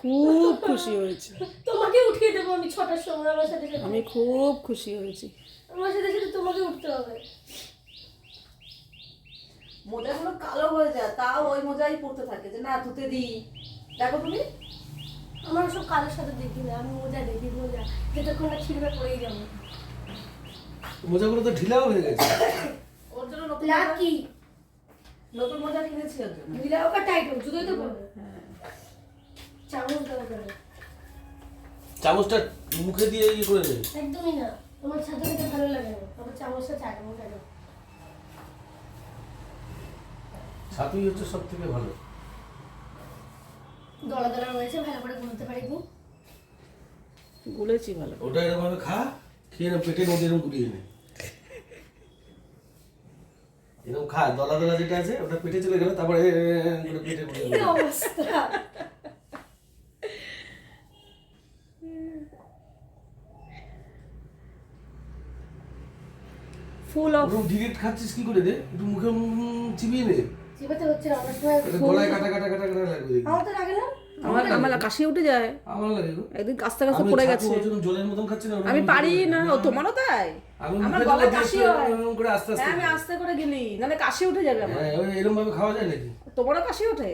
খুব খুশি হয়েছি। তোমাকে উঠিয়ে দেবো আমি ছটার সময় আমার সাথে আমি খুব খুশি হয়েছি আমার সাথে সাথে তোমাকে উঠতে হবে মোজাগুলো কালো হয়ে যায় তাও ওই মোজাই পড়তে থাকে যে না ধুতে দিই। দেখো তুমি? আমার সব কালোর সাথে দেখি না আমি মোজা দেখি মোজা। যতক্ষণ না ছিঁড়বে পড়েই যাব। মোজাগুলো তো ঢিলাও হয়ে গেছে। ওর জন্য নতুন লাভ কি নতুন মোজা কিনেছি ওর জন্য। ঢিলা ওকা টাইট হোক জুতোই তো পড়বে চামচ দেওয়া যাবে চামচটা মুখে দিয়ে ইয়ে করে দে। একদমই না তোমার ছাতা খেতে ভালো লাগে না। আমার চামচটা চাটবো কেন? ছাতুই হচ্ছে সব থেকে ভালো। দলা দলা রয়েছে ভালো করে ঘুমতে পারি গো। গুলেছি ভালো ওটা এরকম ভাবে খা খেয়ে পেটের মধ্যে এরকম গুলিয়ে নে। এরকম খা দলা দলা যেটা আছে ওটা পেটে চলে গেলে তারপরে। অবস্থা? ফুল অফ ডিরেক্ট খাচ্ছিস কি করে দে একটু মুখে চিবিয়ে নে। চিবাতে হচ্ছে না অনেক সময় গলায় কাটা কাটা কাটা কাটা লাগবে। আমার তো লাগে না? আমার আমার কাশি উঠে যায়। আমার লাগে গো। একদিন কাস্তে কাস্তে আমি পড়ে গেছে। জলের মতন খাচ্ছি না আমি পারি না ও তোমারও তাই। আমি আমার দিলে কাশি হয়। করে আস্তে আস্তে হ্যাঁ আমি আস্তে করে গেলি নাহলে কাশি উঠে যাবে আমার। হ্যাঁ এরকম ভাবে খাওয়া যায় নাকি? তোমারও কাশি ওঠে?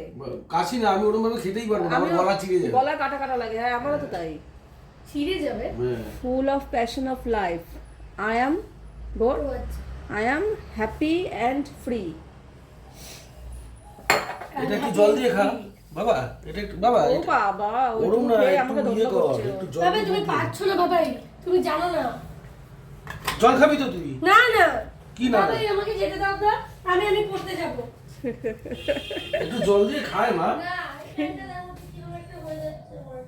কাশি না আমি ওরকম ভাবে খেতেই পারব না আমার গলা চিড়ে যাবে। গলা কাটা কাটা লাগে হ্যাঁ আমারও তো তাই। ছিঁড়ে যাবে। Full of passion of life I am bore I am happy and free এটা একটু জল দিয়ে খা। বাবা এটা একটু বাবা ও বাবা ওরম না একটু আমাকে ইয়ে কর একটু জল তবে দিয়ে তুমি দে। না বাবাই তুমি জানো না। জল খাবি তো তুই? না না। কি না? বাবাই আমাকে যেতে দাও তো আমি আমি পড়তে যাব। একটু জল দিয়ে খায় মা। না দেখো তো কীরকম একটা হয়ে যাচ্ছে আমার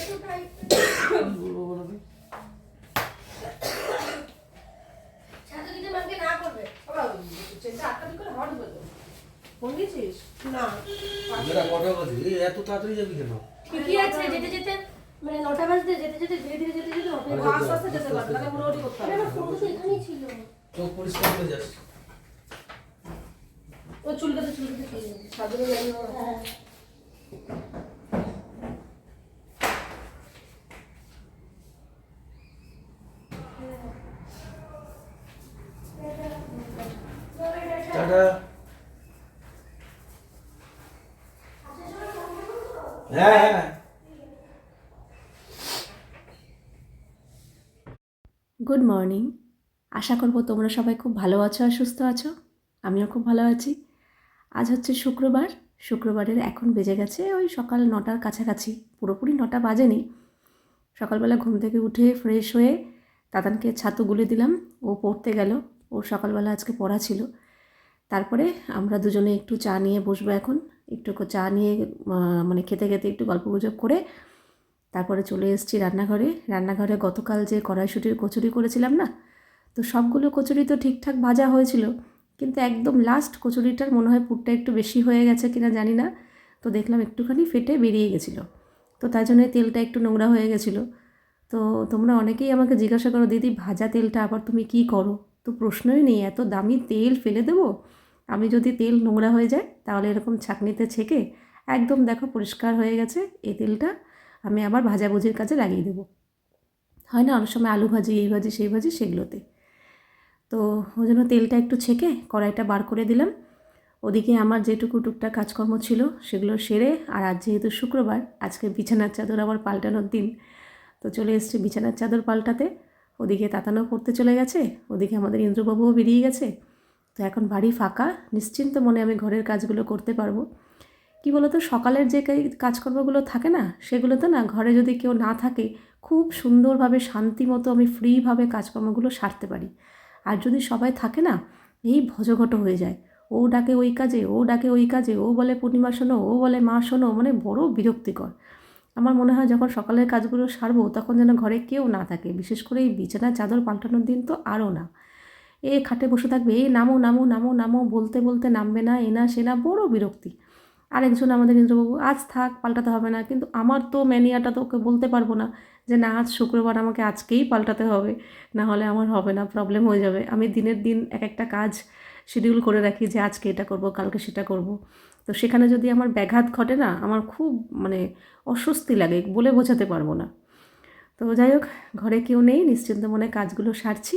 এতটাই কি বলব বলো তো? ছাতা দিতে মাকে না করবে বাবা, চেনটা আটকানি করে হাওয়া ঢুকে দেবো। ফোন দিয়েছিস না এত তাড়াতাড়ি যাবি কেন? আছে যেতে যেতে মানে নটা বাজতে যেতে যেতে ধীরে ধীরে যেতে যেতে নটা আস্তে আস্তে যেতে পারবে তাহলে মোটামুটি করতে হবে। ফোন তো এখানেই ছিল। চোখ পরিষ্কার করে যাস। ও চুলকাতে চুলকাতে চলে যাবে হোক। হ্যাঁ টাটা হ্যাঁ হ্যাঁ। গুড মর্নিং আশা করব তোমরা সবাই খুব ভালো আছো আর সুস্থ আছো। আমিও খুব ভালো আছি। আজ হচ্ছে শুক্রবার। শুক্রবারের এখন বেজে গেছে ওই সকাল নটার কাছাকাছি। পুরোপুরি নটা বাজেনি। সকালবেলা ঘুম থেকে উঠে ফ্রেশ হয়ে দাদানকে ছাতু গুলে দিলাম। ও পড়তে গেল। ওর সকালবেলা আজকে পড়া ছিল। তারপরে আমরা দুজনে একটু চা নিয়ে বসবো এখন। একটু চা নিয়ে মানে খেতে খেতে একটু গল্প গুজব করে তারপরে চলে এসেছি রান্নাঘরে। রান্নাঘরে গতকাল যে কড়াইশুটির কচুরি করেছিলাম না, তো সবগুলো কচুরি তো ঠিকঠাক ভাজা হয়েছিল, কিন্তু একদম লাস্ট কচুরিটার মনে হয় পুরটা একটু বেশি হয়ে গেছে কিনা জানি না। তো দেখলাম একটুখানি ফেটে বেরিয়ে গেছিল, তো তাই জন্য তেলটা একটু নোংরা হয়ে গেছিল। তো তোমরা অনেকেই আমাকে জিজ্ঞাসা করো, দিদি, ভাজা তেলটা আবার তুমি কি করো? তো প্রশ্নই নেই, এত দামি তেল ফেলে দেবো? আমি যদি তেল নোংরা হয়ে যায়, তাহলে এরকম ছাঁকনিতে ছেঁকে একদম দেখো পরিষ্কার হয়ে গেছে এই তেলটা, আমি আবার ভাজাভুজির কাজে লাগিয়ে দেবো। হয় না, অনেক সময় আলু ভাজি, এই ভাজি, সেই ভাজি, সেগুলোতে। তো ওই জন্য তেলটা একটু ছেঁকে কড়াইটা বার করে দিলাম। ওদিকে আমার যেটুকু টুকটাক কাজকর্ম ছিল, সেগুলো সেরে, আর আজ যেহেতু শুক্রবার, আজকে বিছানার চাদর আবার পাল্টানোর দিন, তো চলে এসছে বিছানার চাদর পাল্টাতে। ওদিকে তাতানো পড়তে চলে গেছে, ওদিকে আমাদের ইন্দ্রবাবুও বেরিয়ে গেছে। তো এখন বাড়ি ফাঁকা, নিশ্চিন্ত মনে আমি ঘরের কাজগুলো করতে পারব। কি বলতো, সকালের যে কাজকর্মগুলো থাকে না, সেগুলোতে না ঘরে যদি কেউ না থাকে, খুব সুন্দরভাবে শান্তি মতো আমি ফ্রিভাবে কাজকর্মগুলো সারতে পারি। আর যদি সবাই থাকে না, এই ভজঘট হয়ে যায়। ও ডাকে ওই কাজে, ও ডাকে ওই কাজে, ও বলে পূর্ণিমা শোনো, ও বলে মা শোনো মানে বড় বিরক্তিকর। আমার মনে হয় যখন সকালের কাজগুলো সারবো, তখন যেন ঘরে কেউ না থাকে। বিশেষ করে এই বিছানার চাদর পাল্টানোর দিন তো আরও না। এ খাটে বসে থাকবে এই নামো নামো নামো নামো, বলতে বলতে নামবে না, এ না, সে না। বড় বিরক্তি। আরেকজন আমাদের ইন্দ্রবাবু, আজ থাক, পাল্টাতে হবে না। কিন্তু আমার তো ম্যানিয়াটা তো ওকে বলতে পারব না যে, না, আজ শুক্রবার আমাকে আজকেই পাল্টাতে হবে, না হলে আমার হবে না প্রবলেম হয়ে যাবে। আমি দিনের দিন এক একটা কাজ শিডিউল করে রাখি যে, আজকে এটা করব, কালকে সেটা করব। তো সেখানে যদি আমার ব্যাঘাত ঘটে না, আমার খুব মানে অস্বস্তি লাগে, বলে বোঝাতে পারব না। তো যাই হোক, ঘরে কেউ নেই, নিশ্চিন্ত মনে কাজগুলো সারছি।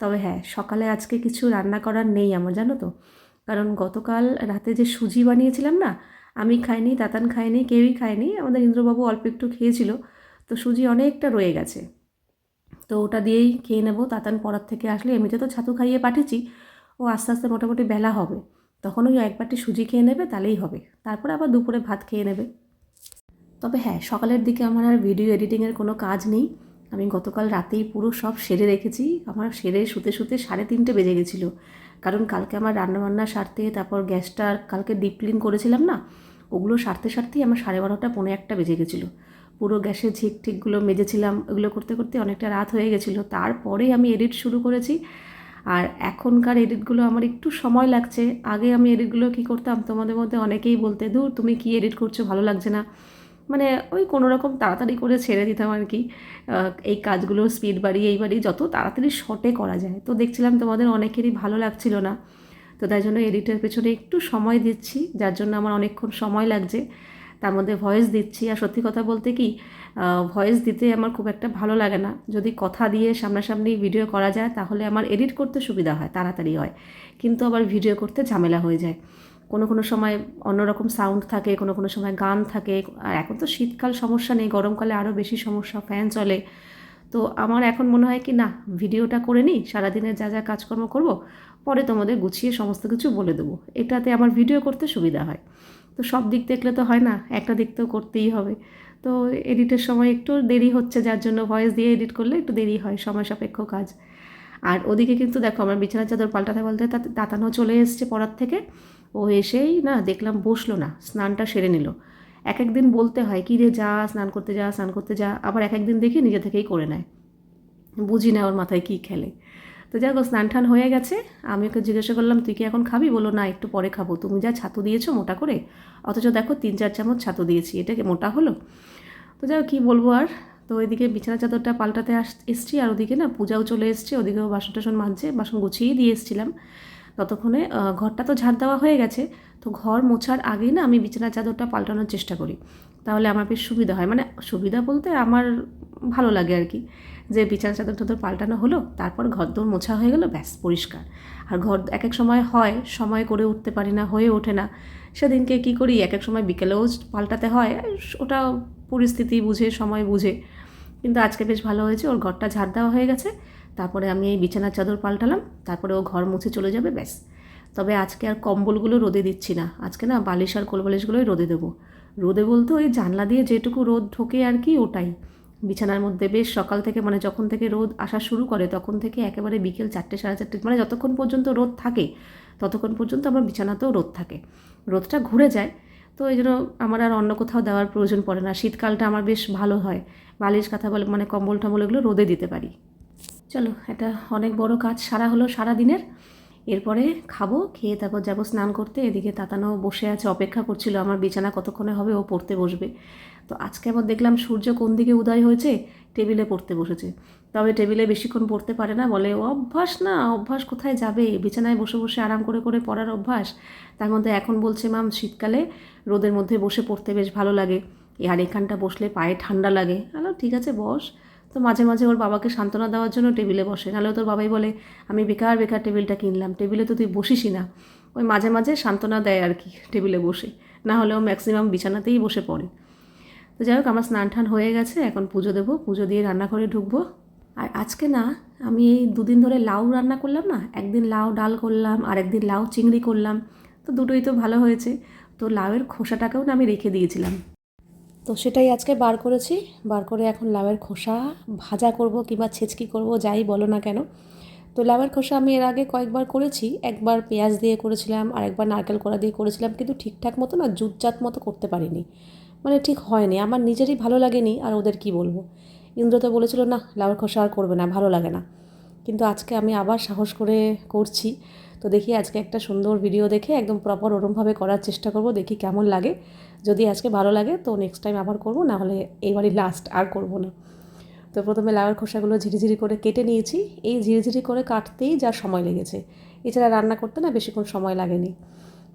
তবে হ্যাঁ সকালে আজকে কিছু রান্না করার নেই আমার, জানো তো। কারণ গতকাল রাতে যে সুজি বানিয়েছিলাম না, আমি খাইনি, তাতান খাইনি, কেউই খায়নি আমাদের ইন্দ্রবাবু অল্প একটু খেয়েছিল। তো সুজি অনেকটা রয়ে গেছে। তো ওটা দিয়েই খেয়ে নেব, তাতান পড়ার থেকে আসলে এমনিতে তো ছাতু খাইয়ে পাঠিয়েছি, ও আস্তে আস্তে মোটামুটি বেলা হবে। তখন ওই এক বাটি সুজি খেয়ে নেবে, তাহলেই হবে। তারপরে আবার দুপুরে ভাত খেয়ে নেবে। তবে হ্যাঁ সকালের দিকে আমার আর ভিডিও এডিটিংয়ের কোনো কাজ নেই। আমি গতকাল রাতেই পুরো সব সেরে রেখেছি। আমার সেরে শুতে শুতে সাড়ে তিনটে বেজে গেছিল। কারণ কালকে আমার রান্নাবান্না সারতে, তারপর গ্যাসটা কালকে ডিপ ক্লিন করেছিলাম না, ওগুলো সারতে সারতেই আমার সাড়ে বারোটা, পৌনে একটা বেজে গেছিল। পুরো গ্যাসের ঝিক ঠিকগুলো মেজেছিলাম, ওগুলো করতে করতে অনেকটা রাত হয়ে গেছিল। তারপরে আমি এডিট শুরু করেছি। আর এখনকার এডিটগুলো আমার একটু সময় লাগছে। আগে আমি এডিটগুলো কী করতাম? তোমাদের মধ্যে অনেকেই বলতে দূর তুমি কি এডিট করছ? ভালো লাগছে না। মানে ওই কোনো রকম তাড়াতাড়ি করে ছেড়ে দিতাম আর কি। এই কাজগুলো স্পিড বাড়িয়ে, এই বাড়িয়ে যত তাড়াতাড়ি শর্টে করা যায়। তো দেখছিলাম তোমাদের অনেকেরই ভালো লাগছিল না। তো তাই জন্য এডিটের পেছনে একটু সময় দিচ্ছি, যার জন্য আমার অনেকক্ষণ সময় লাগছে। তার মধ্যে ভয়েস দিচ্ছি। আর সত্যি কথা বলতে কি ভয়েস দিতে আমার খুব একটা ভালো লাগে না। যদি কথা দিয়ে সামনাসামনি ভিডিও করা যায়, তাহলে আমার এডিট করতে সুবিধা হয়, তাড়াতাড়ি হয়। কিন্তু আবার ভিডিও করতে ঝামেলা হয়ে যায়। কোনো কোনো সময় অন্যরকম সাউন্ড থাকে, কোনো কোনো সময় গান থাকে। আর এখন তো শীতকাল, সমস্যা নেই। গরমকালে আরও বেশি সমস্যা ফ্যান চলে। তো আমার এখন মনে হয় কি, না ভিডিওটা করে নিই, সারাদিনের যা যা কাজকর্ম করব, পরে তোমাদের গুছিয়ে সমস্ত কিছু বলে দেবো। এটাতে আমার ভিডিও করতে সুবিধা হয়। তো সব দিক দেখলে তো হয় না, একটা দিক তো করতেই হবে। তো এডিটের সময় একটু দেরি হচ্ছে, যার জন্য ভয়েস দিয়ে এডিট করলে একটু দেরি হয়, সময় সাপেক্ষ কাজ। আর ওদিকে কিন্তু দেখো, আমার বিছানার চাদর পাল্টাতে পাল্টাতে তাতে তাতানো চলে এসছে পড়ার থেকে। ও এসেই না দেখলাম বসল না, স্নানটা সেরে নিল। এক একদিন বলতে হয় কী রে যা, স্নান করতে যা, স্নান করতে যা। আবার এক একদিন দেখি নিজে থেকেই করে নেয়। বুঝি না ওর মাথায় কী খেলে। তো যাক ও স্নান টান হয়ে গেছে। আমি ওকে জিজ্ঞাসা করলাম, তুই কি এখন খাবি? বলো না, একটু পরে খাব। তুমি যা ছাতু দিয়েছ মোটা করে, অথচ দেখো তিন চার চামচ ছাতু দিয়েছি এটাকে মোটা হলো? তো যাও কী বলব আর? তো ওইদিকে বিছানা চাদরটা পাল্টাতে আস, এসছি আর ওদিকে না পূজাও চলে এসছে, ওদিকেও বাসন টাসন মাজছে, বাসন গুছিয়েই দিয়ে এসছিলাম। ততক্ষণে ঘরটা তো ঝাড় দেওয়া হয়ে গেছে, তো ঘর মোছার আগেই না আমি বিছানা চাদরটা পাল্টানোর চেষ্টা করি। তাহলে আমার বেশ সুবিধা হয়। মানে সুবিধা বলতে আমার ভালো লাগে আর কি। যে বিছানা চাদর টাদর পাল্টানো হলো, তারপর ঘর দোর মোছা হয়ে গেল, ব্যাস, পরিষ্কার। আর ঘর এক এক সময় হয়, সময় করে উঠতে পারি না, হয়ে ওঠে না। সেদিনকে কী করি, এক এক সময় বিকেলেও পাল্টাতে হয়, ওটা পরিস্থিতি বুঝে, সময় বুঝে। কিন্তু আজকে বেশ ভালো হয়েছে, ওর ঘরটা ঝাড় দেওয়া হয়ে গেছে, তারপরে আমি এই বিছানার চাদর পাল্টালাম, তারপরে ও ঘর মুছে চলে যাবে, ব্যাস। তবে আজকে আর কম্বলগুলো রোদে দিচ্ছি না, আজকে না বালিশ আর কোলবালিশগুলোই রোদে দেবো। রোদে বলতে ওই জানলা দিয়ে যেটুকু রোদ ঢোকে আর কি, ওটাই। বিছানার মধ্যে বেশ সকাল থেকে মানে যখন থেকে রোদ আসা শুরু করে তখন থেকে একেবারে বিকেল চারটে, সাড়ে চারটে মানে যতক্ষণ পর্যন্ত রোদ থাকে, ততক্ষণ পর্যন্ত আমার বিছানাতেও রোদ থাকে। রোদটা ঘুরে যায়, তো এই জন্য আমার আর অন্য কোথাও দেওয়ার প্রয়োজন পড়ে না। শীতকালটা আমার বেশ ভালো হয়। বালিশ কাঁথা বলে মানে কম্বল, টম্বল এগুলো রোদে দিতে পারি। চলো, এটা অনেক বড় কাজ। সারা হলো সারা দিনের এরপরে খাব, খেয়ে তারপর যাব স্নান করতে। এদিকে তাতানো বসে আছে, অপেক্ষা করছিল আমার বিছানা কতক্ষণে হবে, ও পড়তে বসবে। তো আজকে আবার দেখলাম সূর্য কোন দিকে উদয় হয়েছে? টেবিলে পড়তে বসেছে। তবে টেবিলে বেশিক্ষণ পড়তে পারে না, বলে, অভ্যাস না, অভ্যাস কোথায় যাবে? বিছানায় বসে বসে আরাম করে করে পড়ার অভ্যাস? তার মধ্যে এখন বলছে মাম শীতকালে রোদের মধ্যে বসে পড়তে বেশ ভালো লাগে। আর এখানটা বসলে পায়ে ঠান্ডা লাগে। আলো ঠিক আছে, বস। তো মাঝে মাঝে ওর বাবাকে সান্ত্বনা দেওয়ার জন্য টেবিলে বসে। নাহলে তোর বাবাই বলে, আমি বেকার বেকার টেবিলটা কিনলাম। টেবিলে তো তুই বসিসই না। ওই মাঝে মাঝে সান্ত্বনা দেয় আর কি, টেবিলে বসে। না হলেও ম্যাক্সিমাম বিছানাতেই বসে পড়ে। তো যাই হোক, আমার স্নান টান হয়ে গেছে, এখন পুজো দেবো। পুজো দিয়ে রান্নাঘরে ঢুকবো। আর আজকে না, আমি এই দুদিন ধরে লাউ রান্না করলাম না, একদিন লাউ ডাল করলাম আর একদিন লাউ চিংড়ি করলাম, তো দুটোই তো ভালো হয়েছে। তো লাউয়ের খোসাটাকেও না আমি রেখে দিয়েছিলাম। তো সেটাই আজকে বার করেছি। বার করে এখন লাউয়ের খোসা ভাজা করব কিংবা ছেচকি করব, যাই বলো না কেন। তো লাউয়ের খোসা আমি এর আগে কয়েকবার করেছি। একবার পেঁয়াজ দিয়ে করেছিলাম আর একবার নারকেল কোড়া দিয়ে করেছিলাম, কিন্তু ঠিকঠাক মতো না জুতজাত মতো করতে পারিনি। মানে ঠিক হয়নি। আমার নিজেরই ভালো লাগেনি আর ওদের কি বলব? ইন্দ্র তো বলেছিল, না লাউয়ের খোসা আর করবে না, ভালো লাগে না। কিন্তু আজকে আমি আবার সাহস করে করছি। তো দেখি আজকে একটা সুন্দর ভিডিও দেখে একদম প্রপার ওরমভাবে করার চেষ্টা করব, দেখি কেমন লাগে। যদি আজকে ভালো লাগে, তো নেক্সট টাইম আবার করব, না হলে এইবারই লাস্ট আর করব না। তো প্রথমে লাউয়ের খোসাগুলো ঝিরিঝিরি করে কেটে নিয়েছি। এই ঝিরিঝিরি করে কাটতেই যা সময় লেগেছে। এছাড়া রান্না করতে না বেশিক্ষণ সময় লাগেনি।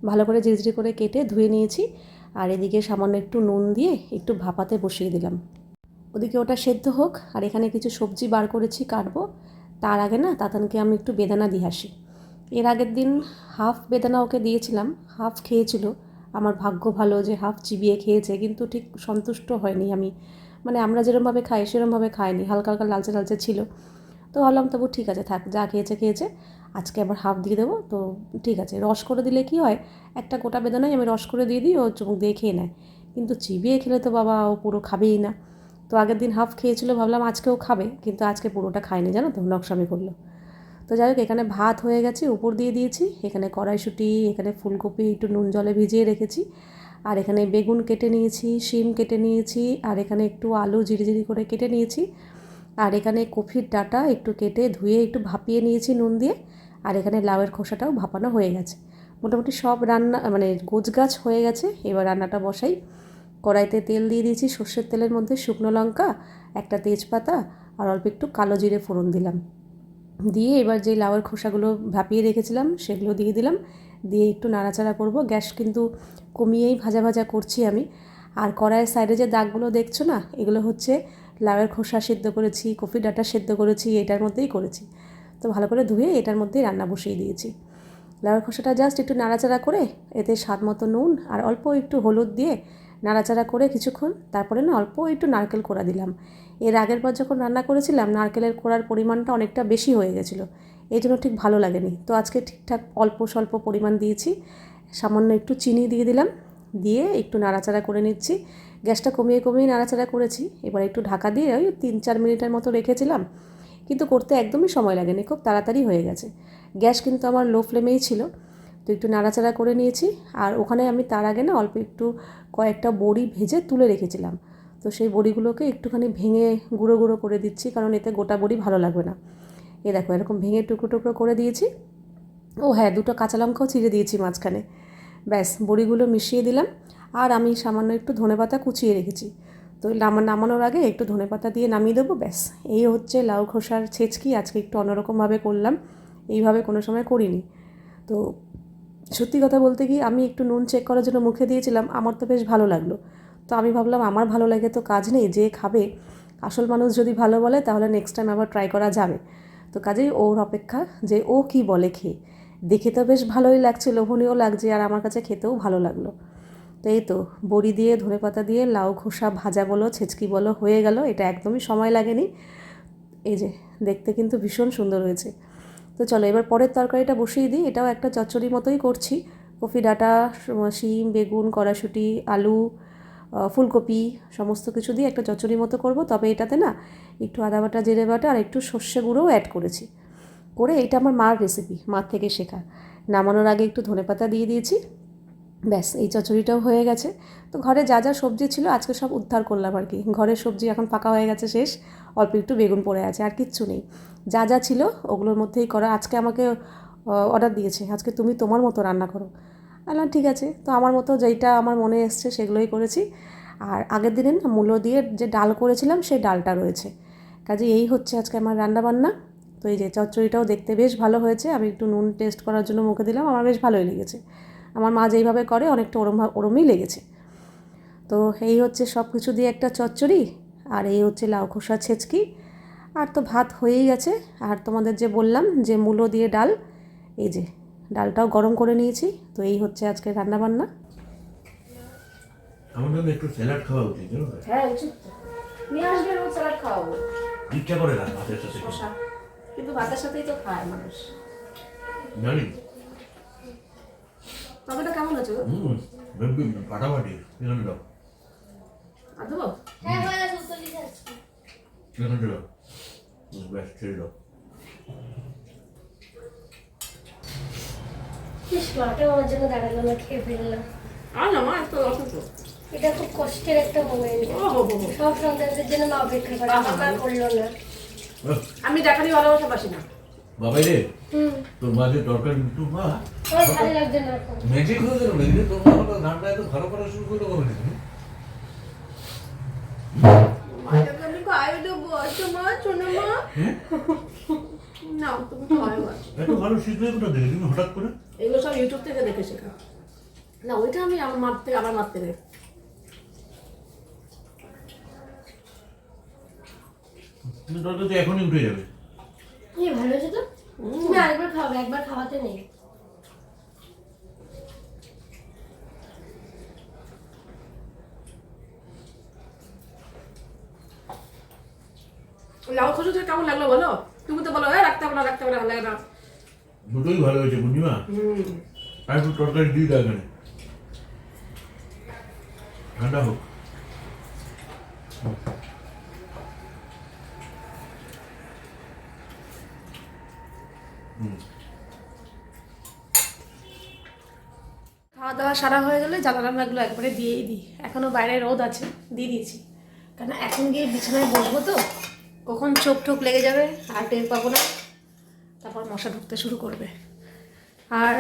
ভালো করে ঝিরিঝিরি করে কেটে ধুয়ে নিয়েছি। আর এদিকে সামান্য একটু নুন দিয়ে একটু ভাপাতে বসিয়ে দিলাম। ওদিকে ওটা সেদ্ধ হোক, আর এখানে কিছু সবজি বার করেছি কাটবো। তার আগে না, তাতানকে আমি একটু বেদানা দিয়ে আসি। এর আগের দিন হাফ বেদানা ওকে দিয়েছিলাম, হাফ খেয়েছিল। আমার ভাগ্য ভালো যে হাফ চিবিয়ে খেয়েছে, কিন্তু ঠিক সন্তুষ্ট হয়নি আমি। মানে আমরা যেরমভাবে খাই, সেরমভাবে খাইনি, হালকা হালকা লালচে লালচে ছিল। তো ভাবলাম, তবু ঠিক আছে, থাক, যা খেয়েছে খেয়েছে। আজকে আবার হাফ দিয়ে দেবো, তো ঠিক আছে, রস করে দিলে কি হয়, একটা গোটা বেদানাই আমি রস করে দিয়ে দিই, ও চুমুক দিয়ে খেয়ে নেয়। কিন্তু চিবিয়ে খেলে তো বাবা, ও পুরো খাবেই না। তো আগের দিন হাফ খেয়েছিল, ভাবলাম আজকেও খাবে, কিন্তু আজকে পুরোটা খায়নি, জানো তো, নকশামি করল। তো যাই হোক, এখানে ভাত হয়ে গেছে, উপর দিয়ে দিয়েছি, এখানে কড়াইশুঁটি, এখানে ফুলকপি, একটু নুন জলে ভিজিয়ে রেখেছি, আর এখানে বেগুন কেটে নিয়েছি, শিম কেটে নিয়েছি, আর এখানে একটু আলু জিরিজিরি করে কেটে নিয়েছি, আর এখানে কফির ডাটা একটু কেটে ধুয়ে একটু ভাপিয়ে নিয়েছি নুন দিয়ে আর এখানে লাউয়ের খোসাটাও ভাপানো হয়ে গেছে। মোটামুটি সব রান্না মানে গোছগাছ হয়ে গেছে। এবার রান্নাটা বসাই। কড়াইতে তেল দিয়ে দিয়েছি সর্ষের তেলের মধ্যে শুকনো লঙ্কা, একটা তেজপাতা আর অল্প একটু কালো জিরে ফোড়ন দিলাম। দিয়ে এবার যে লাউয়ের খোসাগুলো ভাপিয়ে রেখেছিলাম সেগুলো দিয়ে দিলাম। দিয়ে একটু নাড়াচাড়া করব। গ্যাস কিন্তু কমিয়েই ভাজা ভাজা করছি আমি। আর কড়াইয়ের সাইডে যে দাগগুলো দেখছ না, এগুলো হচ্ছে লাউয়ের খোসা সেদ্ধ করেছি, কফি ডাটা সেদ্ধ করেছি, এটার মধ্যেই করেছি। তো ভালো করে ধুয়ে এটার মধ্যে রান্না বসিয়ে দিয়েছি। লাউয়ের খোসাটা জাস্ট একটু নাড়াচাড়া করে, এতে স্বাদ মতো নুন আর অল্প একটু হলুদ দিয়ে নাড়াচাড়া করে কিছুক্ষণ, তারপরে না অল্প একটু নারকেল কোড়া দিলাম। এর আগের বার যখন রান্না করেছিলাম, নারকেলের কোড়ার পরিমাণটা অনেকটা বেশি হয়ে গেছিল। এই জন্য ঠিক ভালো লাগেনি। তো আজকে ঠিকঠাক অল্প স্বল্প পরিমাণ দিয়েছি। সামান্য একটু চিনি দিয়ে দিলাম, দিয়ে একটু নাড়াচাড়া করে নিচ্ছি। গ্যাসটা কমিয়ে কমিয়ে নাড়াচাড়া করেছি। এবার একটু ঢাকা দিয়ে ওই তিন চার মিনিটের মতো রেখেছিলাম। কিন্তু করতে একদমই সময় লাগেনি খুব তাড়াতাড়ি হয়ে গেছে। গ্যাস কিন্তু আমার লো ফ্লেমেই ছিল। তো একটু নাড়াচাড়া করে নিয়েছি। আর ওখানে আমি তার আগে না অল্প একটু কয়েকটা বড়ি ভেজে তুলে রেখেছিলাম। তো সেই বড়িগুলোকে একটুখানি ভেঙে গুঁড়ো গুঁড়ো করে দিচ্ছি, কারণ এতে গোটা বড়ি ভালো লাগবে না। এ দেখো, এরকম ভেঙে টুকরো টুকরো করে দিয়েছি। ও হ্যাঁ দুটো কাঁচা লঙ্কাও ছিঁড়ে দিয়েছি মাঝখানে। ব্যাস, বড়িগুলো মিশিয়ে দিলাম। আর আমি সামান্য একটু ধনেপাতা কুচিয়ে রেখেছি। তো নামা, নামানোর আগে একটু ধনেপাতা দিয়ে নামিয়ে দেবো, ব্যাস। এই হচ্ছে লাউ খোসার ছেচকি, আজকে একটু অন্যরকমভাবে করলাম, এইভাবে কোনো সময় করিনি। তো সত্যি কথা বলতে কি আমি একটু নুন চেক করার জন্য মুখে দিয়েছিলাম, আমার তো বেশ ভালো লাগল। তো আমি ভাবলাম, আমার ভালো লাগে তো কাজ নেই, যে খাবে, আসল মানুষ যদি ভালো বলে, তাহলে নেক্সট টাইম আবার ট্রাই করা যাবে। তো কাজেই ওর অপেক্ষা, যে ও কি বলে খেয়ে। দেখে তো বেশ ভালোই লাগছে, লোভনীয় লাগছে, আর আমার কাছে খেতেও ভালো লাগল। তো এই তো, বড়ি দিয়ে ধনেপাতা দিয়ে, লাউ খোসা ভাজা বলো, ছেচকি বলো, হয়ে গেল। এটা একদমই সময় লাগেনি। এই যে, দেখতে কিন্তু ভীষণ সুন্দর হয়েছে। তো চলো, এবার পরের তরকারিটা বসিয়ে দিই। এটাও একটা চচ্চড়ি মতোই করছি। কফি, ডাঁটা শিম, বেগুন, কড়াশুটি, আলু ফুলকপি, সমস্ত কিছু দিয়ে একটা চচ্চড়ি মতো করব। তবে এটাতে না, একটু আদা বাটা, জিরে বাটা আর একটু সর্ষে গুঁড়োও অ্যাড করেছি। করে এটা আমার মার রেসিপি মার থেকে শেখা। নামানোর আগে একটু ধনেপাতা দিয়ে দিয়েছি। ব্যাস, এই চচ্চড়িটাও হয়ে গেছে। তো ঘরে যা যা সবজি ছিল আজকে সব উদ্ধার করলাম আর কি। ঘরের সবজি এখন ফাঁকা হয়ে গেছে শেষ, অল্প একটু বেগুন পড়ে আছে, আর কিচ্ছু নেই। যা যা ছিল ওগুলোর মধ্যেই করা। আজকে আমাকে অর্ডার দিয়েছে। আজকে তুমি তোমার মতো রান্না করো। বললাম ঠিক আছে। তো আমার মতো যেইটা আমার মনে এসছে সেগুলোই করেছি। আর আগের দিনে না মূলো দিয়ে যে ডাল করেছিলাম সেই ডালটা রয়েছে। কাজে এই হচ্ছে আজকে আমার রান্না বান্না তো এই যে চচ্চড়িটাও দেখতে বেশ ভালো হয়েছে। আমি একটু নুন টেস্ট করার জন্য মুখে দিলাম। আমার বেশ ভালোই লেগেছে। আমার মা যেইভাবে করে অনেকটা ওরম ওরমই লেগেছে। তো এই হচ্ছে সব কিছু দিয়ে একটা চচ্চড়ি আর এই হচ্ছে লাউ খোসা ছেচকি। আর তো ভাত হয়েই গেছে। আর তোমাদের যে বললাম যে মূলো দিয়ে ডাল এই যে ডালটাও গরম করে নিয়েছি। তো এই হচ্ছে আজকে রান্নাবান্না। জন্য একটু স্যালাড খাওয়া উচিত হ্যাঁ উচিত নিয়ে আসবে রোজ স্যালাড খাওয়াবো ইচ্ছা করে না ভাতের সাথে কিন্তু ভাতের সাথেই তো খায় মানুষ। জানি। তরকারিটা কেমন হচ্ছে গো? হুম বেবি ফাটাফাটি এখানে দাও। আর দেবো? হ্যাঁ হয়ে গেছে এখানে দাও। ব্যাস ছেড়ে দাও। ইস আমার জন্য দাঁড়াল না খেয়ে ফেললাম। আর না মা অসুস্থ। এটা খুব কষ্টের একটা মোমেন্ট সব সন্তানদের জন্য মা অপেক্ষা করে করল না। আমি দেখানি ভালোবাসা পাসি না। বাবাই রে হুম। তোর মাঝে দরকার কিন্তু মা। ম্যাজিক হয়ে গেল রে? তোর মা হঠাৎ গানটা এত ভালো করা শুরু করল কবে থেকে? মা মা হ্যাঁ? মা কোথা হঠাৎ করে? এগুলো সব ইউটিউব থেকে দেখে শেখা। না ওইটা আমি আমার আবার তুমি দরকার তো এখনই উঠে যাবে। এই ভালো হয়েছে তো? তুমি আরেকবার খাওয়াবে একবার খাওয়াতে নেই। লাউ খোঁজো তো কেমন লাগল বলো? তুমি তো বলো রাখতে হবে না রাখতে হবে না ভালো লাগে না। দুটোই ভালো হয়েছে হুম। আর একটু তরকারি দিই দাও এখানে। ঠান্ডা হোক। সারা হয়ে গেলে জানালাগুলো একবারে দিয়েই দিই। এখনও বাইরে রোদ আছে, দিয়ে দিয়েছি। কেন এখন গিয়ে বিছানায় বসবো তো, কখন চোখ টোক লেগে যাবে, আর টের পাবো না। তারপর মশা ঢুকতে শুরু করবে। আর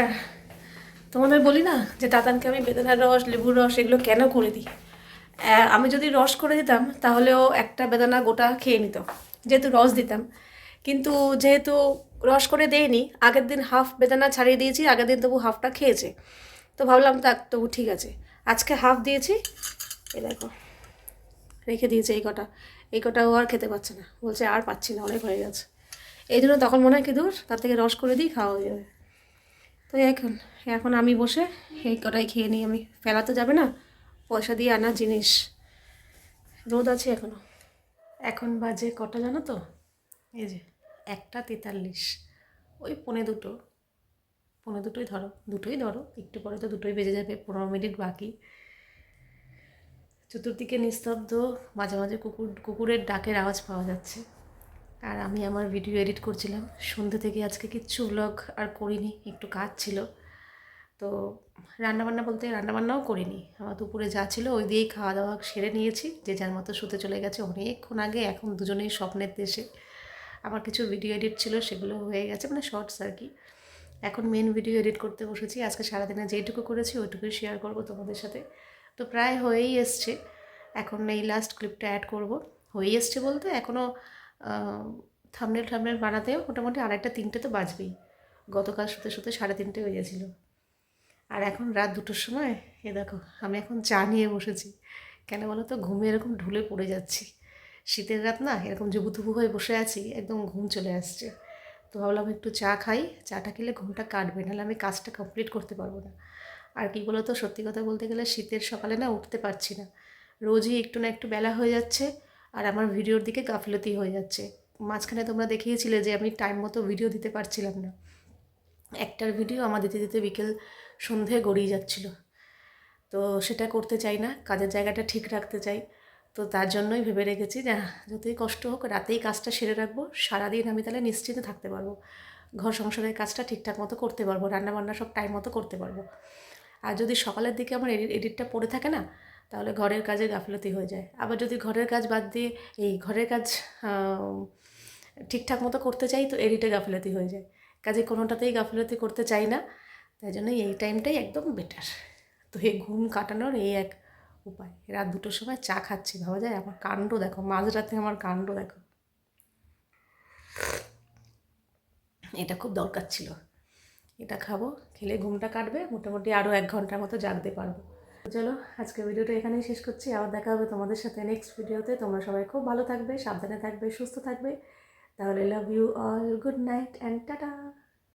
তোমাদের বলি না যে দাদানকে আমি বেদানার রস, লেবুর রস এগুলো কেন করে দিই? আমি যদি রস করে দিতাম তাহলেও একটা বেদানা গোটা খেয়ে নিত। যেহেতু রস দিতাম। কিন্তু যেহেতু রস করে দেয়নি, আগের দিন হাফ বেদানা ছাড়িয়ে দিয়েছি, আগের দিন তবু হাফটা খেয়েছে। তো ভাবলাম, থাক, তবু ঠিক আছে। আজকে হাফ দিয়েছি। এ দেখো, রেখে দিয়েছে এই কটা। এই কটা ও আর খেতে পাচ্ছে না। বলছে, আর পাচ্ছি না, অনেক হয়ে গেছে। এই জন্য তখন মনে হয় কি দূর, তার থেকে রস করে দিই, খাওয়া হয়ে যাবে। তো এখন এখন আমি বসে এই কটাই খেয়ে নিই আমি। ফেলা তো যাবে না, পয়সা দিয়ে আনা জিনিস। রোদ আছে এখনও এখন বাজে কটা জানো তো? এই যে, একটা তেতাল্লিশ। ওই পৌনে দুটো। পৌনে দুটোই ধরো দুটোই ধরো, একটু পরে তো দুটোই বেজে যাবে, পনেরো মিনিট বাকি। চতুর্দিকে নিস্তব্ধ, মাঝে মাঝে কুকুর, কুকুরের ডাকের আওয়াজ পাওয়া যাচ্ছে। আর আমি আমার ভিডিও এডিট করছিলাম সন্ধ্যে থেকে আজকে কিচ্ছু ব্লগ আর করিনি, একটু কাজ ছিল। তো রান্নাবান্না বলতে রান্নাবান্নাও করিনি, আমার দুপুরে যা ছিল ওই দিয়েই খাওয়া দাওয়া সেরে নিয়েছি, যে যার মতো শুতে চলে গেছে অনেকক্ষণ আগে, এখন দুজনেই স্বপ্নের দেশে। আমার কিছু ভিডিও এডিট ছিল, সেগুলো হয়ে গেছে মানে শর্টস আর কি। এখন মেন ভিডিও এডিট করতে বসেছি। আজকে সারাদিনে যেইটুকু করেছি, ওইটুকুই শেয়ার করব তোমাদের সাথে। তো প্রায় হয়েই এসছে। এখন এই লাস্ট ক্লিপটা অ্যাড করব। হয়েই এসছে বলতে এখনও থামনেল থামনেল বানাতেও মোটামুটি আড়াইটা তিনটে তো বাজবেই। গতকাল শুতে শুতে সাড়ে তিনটে হয়ে গেছিল। আর এখন রাত দুটোর সময়, এ দেখো, আমি এখন চা নিয়ে বসেছি। কেন বলো তো, ঘুমে এরকম ঢুলে পড়ে যাচ্ছি। শীতের রাত না, এরকম জুবুথুবু হয়ে বসে আছি, একদম ঘুম চলে আসছে। তো ভাবলাম একটু চা খাই। চাটা খেলে ঘুমটা কাটবে, নাহলে আমি কাজটা কমপ্লিট করতে পারব না। আর কি বলো তো সত্যি কথা বলতে গেলে শীতের সকালে না উঠতে পারছি না। রোজই একটু না একটু বেলা হয়ে যাচ্ছে আর আমার ভিডিওর দিকে গাফিলতি হয়ে যাচ্ছে। মাঝখানে তোমরা দেখিয়েছিলে যে আমি টাইম মতো ভিডিও দিতে পারছিলাম না। একটার ভিডিও আমার দিতে দিতে বিকেল সন্ধে গড়িয়ে যাচ্ছিল। তো সেটা করতে চাই না, কাজের জায়গাটা ঠিক রাখতে চাই। তো তার জন্যই ভেবে রেখেছি যে যতই কষ্ট হোক, রাতেই কাজটা সেরে রাখব। সারাদিন আমি তাহলে নিশ্চিন্তে থাকতে পারব। ঘর সংসারের কাজটা ঠিকঠাক মতো করতে পারব। রান্নাবান্না সব টাইম মতো করতে পারব। আর যদি সকালের দিকে আমার এডিট এডিটটা পড়ে থাকে না, তাহলে ঘরের কাজে গাফিলতি হয়ে যায়। আবার যদি ঘরের কাজ বাদ দিয়ে এই ঘরের কাজ ঠিকঠাক মতো করতে চাই, তো এডিটে গাফিলতি হয়ে যায়। কাজে কোনোটাতেই গাফিলতি করতে চাই না। তাই জন্য এই টাইমটাই একদম বেটার তো এই ঘুম কাটানোর এই এক উপায়। রাত দুটোর সময় চা খাচ্ছি, ভাবা যায়? আমার কাণ্ড দেখো, মাঝরাতে আমার কাণ্ড দেখো। এটা খুব দরকার ছিল। এটা খাব, খেলে ঘুমটা কাটবে, মোটামুটি আরও এক ঘণ্টার মতো জাগতে পারব। চলো আজকে ভিডিওটা এখানেই শেষ করছি। আবার দেখা হবে তোমাদের সাথে নেক্সট ভিডিওতে তোমরা সবাই খুব ভালো থাকবে, সাবধানে থাকবে, সুস্থ থাকবে। তাহলে love you all good night and tata